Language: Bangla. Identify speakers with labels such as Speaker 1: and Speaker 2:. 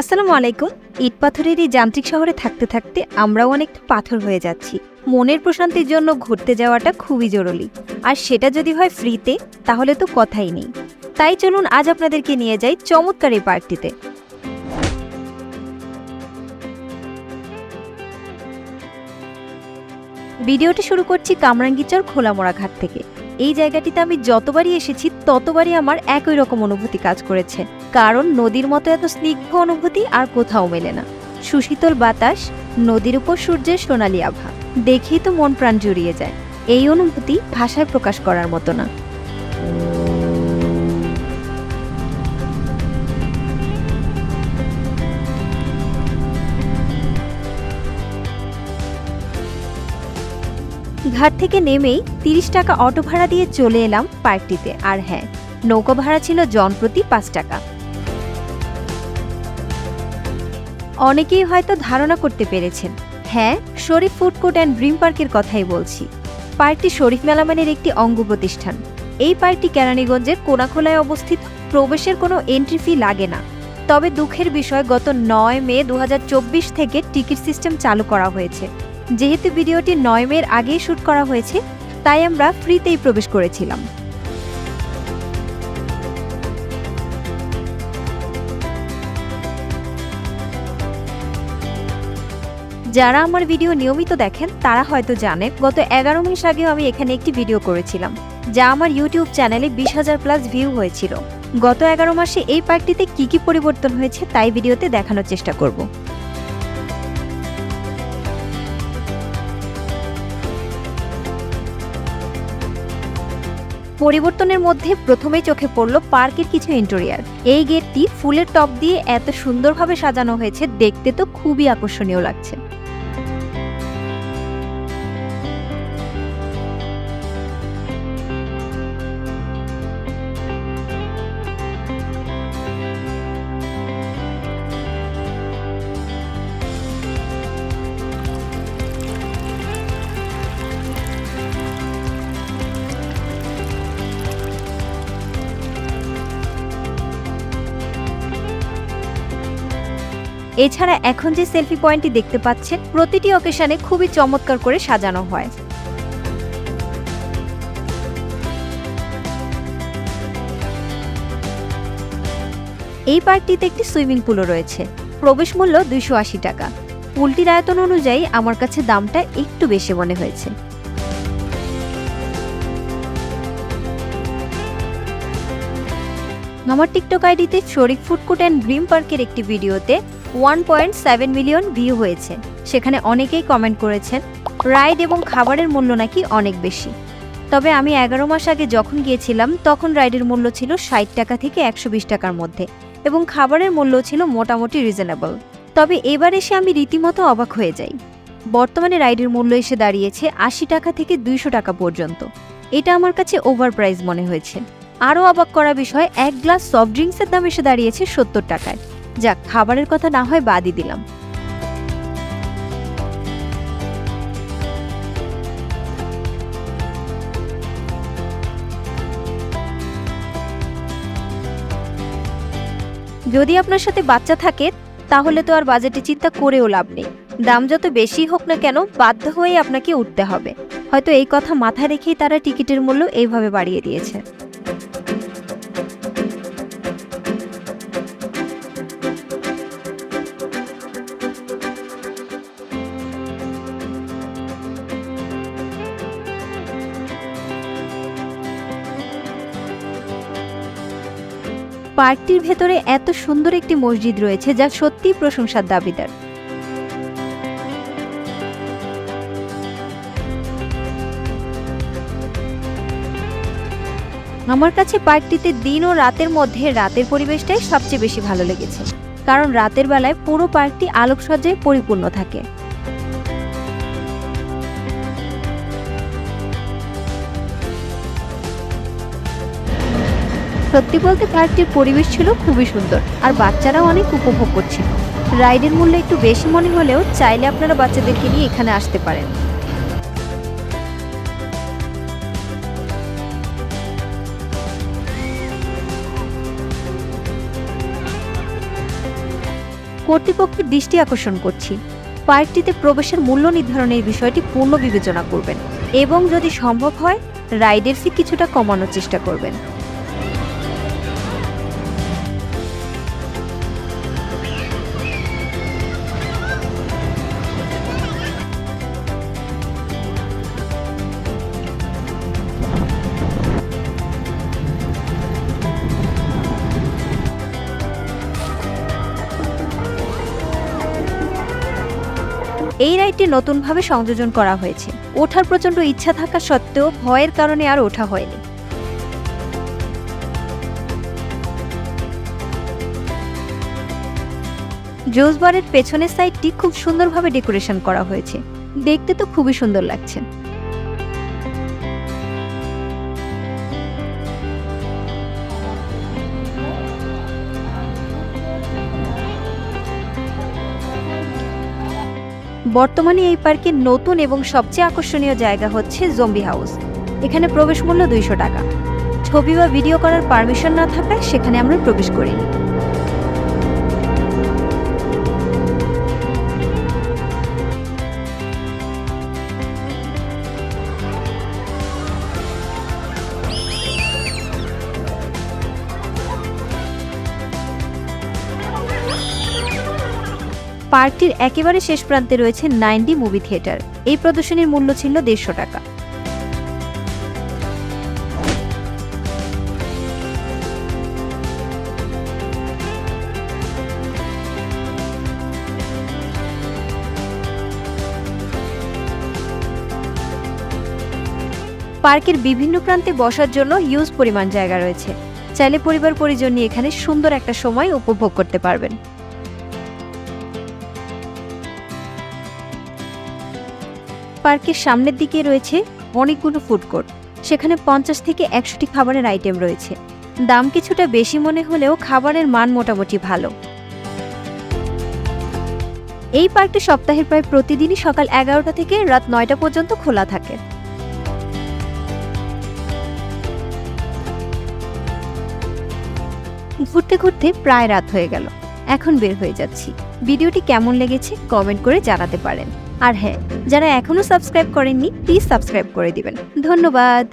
Speaker 1: আসসালামু আলাইকুম। ইট পাথরের এই যান্ত্রিক শহরে থাকতে থাকতে আমরাও অনেকটা পাথর হয়ে যাচ্ছি। মনের প্রশান্তির জন্য ঘুরতে যাওয়াটা খুবই জরুরি। আর সেটা যদি হয় ফ্রিতে, তাহলে তো কথাই নেই। তাই চলুন আজ আপনাদেরকে নিয়ে যাই চমৎকার এই পার্কটিতে। ভিডিওটি শুরু করছি কামরাঙ্গিচর খোলামোড়া ঘাট থেকে। এই জায়গাটিতে আমি যতবারই এসেছি, ততবারই আমার একই রকম অনুভূতি কাজ করেছে। কারণ নদীর মতো এত স্নিগ্ধ অনুভূতি আর কোথাও মেলে না। সুশীতল বাতাস, নদীর উপর সূর্যের সোনালি আভা। দেখেই তো মন প্রাণ জুড়িয়ে যায়। এই অনুভূতি ভাষায় প্রকাশ করার মতো না। ঘাট থেকে নেমেই তিরিশ টাকা অটো ভাড়া দিয়ে চলে এলাম পার্কটিতে। আর হ্যাঁ নৌকা ভাড়া ছিল জনপ্রতি পাঁচ টাকা। অনেকেই হয়তো ধারণা করতে পেরেছেন হ্যাঁ Sharif food court and dream পার্কের কথাই বলছি। পার্কটি শরীফ মেলামানের একটি অঙ্গ প্রতিষ্ঠান। এই পার্কটি কেরানীগঞ্জের কোনাখোলায় অবস্থিত। প্রবেশের কোনো এন্ট্রি ফি লাগে না। তবে দুঃখের বিষয়, গত নয় মে দু হাজার চব্বিশ থেকে টিকিট সিস্টেম চালু করা হয়েছে। যেহেতু ভিডিওটি নয় মের আগেই শ্যুট করা হয়েছে, তাই আমরা ফ্রিতেই প্রবেশ করেছিলাম। যারা আমার ভিডিও নিয়মিত দেখেন, তারা হয়তো জানে গত এগারো মাস আগেও আমি এখানে একটি ভিডিও করেছিলাম, যা আমার ইউটিউব চ্যানেলে বিশ হাজার প্লাস ভিউ হয়েছিল। গত এগারো মাসে এই পার্কটিতে কি কি পরিবর্তন হয়েছে, তাই ভিডিওতে দেখানোর চেষ্টা করব। পরিবর্তনের মধ্যে প্রথমে চোখে পড়ল পার্কের কিছু ইন্টেরিয়ার এই গেটটি ফুলের টপ দিয়ে এত সুন্দরভাবে সাজানো হয়েছে, দেখতে তো খুবই আকর্ষণীয় লাগছে। এছাড়া এখন যে সেলফি পয়েন্টটি দেখতে পাচ্ছেন, প্রতিটি অকেশনে খুবই চমৎকার করে সাজানো হয়। এই পার্কটিতে একটি সুইমিং পুলও রয়েছে। প্রবেশ মূল্য দুইশো আশি টাকা। পুলটির আয়তন অনুযায়ী আমার কাছে দামটা একটু বেশি মনে হয়েছে। আমার টিকটক আইডিতে শরিক ফুড কোর্ট অ্যান্ড ড্রিম পার্কের একটি ভিডিওতে one point seven million view হয়েছে। সেখানে অনেকেই কমেন্ট করেছেন, রাইড এবং খাবারের মূল্য নাকি অনেক বেশি। তবে আমি এগারো মাস আগে যখন গিয়েছিলাম, তখন রাইডের মূল্য ছিল ষাট টাকা থেকে একশো বিশ টাকার মধ্যে এবং খাবারের মূল্য ছিল মোটামুটি রিজনেবল তবে এবার এসে আমি রীতিমতো অবাক হয়ে যাই। বর্তমানে রাইডের মূল্য এসে দাঁড়িয়েছে আশি টাকা থেকে দুইশো টাকা পর্যন্ত। এটা আমার কাছে ওভার প্রাইস মনে হয়েছে। আরও অবাক করা বিষয়, এক গ্লাস সফট ড্রিঙ্কসের দাম এসে দাঁড়িয়েছে সত্তর টাকায়। যাক, খাবারের কথা না হয় বাদই দিলাম। যদি আপনার সাথে বাচ্চা থাকে, তাহলে তো আর বাজেটে চিন্তা করেও লাভ নেই। দাম যত বেশি হোক না কেন, বাধ্য হয়ে আপনাকে উঠতে হবে। হয়তো এই কথা মাথায় রেখেই তারা টিকিটের মূল্য এইভাবে বাড়িয়ে দিয়েছে। পার্কটির ভেতরে এত সুন্দর একটি মসজিদ রয়েছে যা সত্যিই প্রশংসার দাবিদার। আমার কাছে পার্কটিতে দিন ও রাতের মধ্যে রাতের পরিবেশটাই সবচেয়ে বেশি ভালো লেগেছে, কারণ রাতের বেলায় পুরো পার্কটি আলোকসজ্জায় পরিপূর্ণ থাকে। সত্যি বলতে পার্কটির পরিবেশ ছিল খুবই সুন্দর, আর বাচ্চারাও অনেক উপভোগ করছিল। রাইডের মূল্য একটু বেশি মনে হলেও চাইলে আপনারা বাচ্চাদেরকে নিয়ে এখানে আসতে পারেন। কর্তৃপক্ষের দৃষ্টি আকর্ষণ করছি। পার্কটিতে প্রবেশের মূল্য নির্ধারণের বিষয়টি পূর্ণ বিবেচনা করবেন এবং যদি সম্ভব হয়, রাইডের ফি কিছুটা কমানোর চেষ্টা করবেন। এই রাইডটি নতুনভাবে সংযোজন করা হয়েছে। ওঠার প্রচণ্ড ইচ্ছা থাকা সত্ত্বেও ভয়ের কারণে আর ওঠা হয়নি। জোসবারের পেছনের সাইডটি খুব সুন্দরভাবে ডেকোরেশন করা হয়েছে। দেখতে তো খুবই সুন্দর লাগছে। বর্তমানে এই পার্কের নতুন এবং সবচেয়ে আকর্ষণীয় জায়গা হচ্ছে জম্বি হাউস এখানে প্রবেশ মূল্য দুইশো টাকা। ছবি বা ভিডিও করার পারমিশন না থাকায় সেখানে আমরা প্রবেশ করিনি। পার্কটির একেবারে শেষ প্রান্তে রয়েছে নাইনডি মুভি থিয়েটার। এই প্রদর্শনীর মূল্য ছিল দেড়শো টাকা। পার্কের বিভিন্ন প্রান্তে বসার জন্য হিউজ পরিমাণ জায়গা রয়েছে। চাইলে পরিবার পরিজন নিয়ে এখানে সুন্দর একটা সময় উপভোগ করতে পারবেন। পার্কের সামনের দিকে রয়েছে অনেকগুলো ফুড কোর্ট সেখানে পঞ্চাশ থেকে একশোটি খাবারের আইটেম রয়েছে। দাম কিছুটা বেশি মনে হলেও খাবারের মান মোটামুটি ভালো। এই পার্কটি সপ্তাহের প্রায় প্রতিদিনই সকাল এগারোটা থেকে রাত নয়টা পর্যন্ত খোলা থাকে। ঘুরতে ঘুরতে প্রায় রাত হয়ে গেল। এখন বের হয়ে যাচ্ছি। ভিডিওটি কেমন লেগেছে কমেন্ট করে জানাতে পারেন। আর হ্যাঁ যারা এখনও সাবস্ক্রাইব করেননি প্লিজ সাবস্ক্রাইব করে দিবেন। ধন্যবাদ।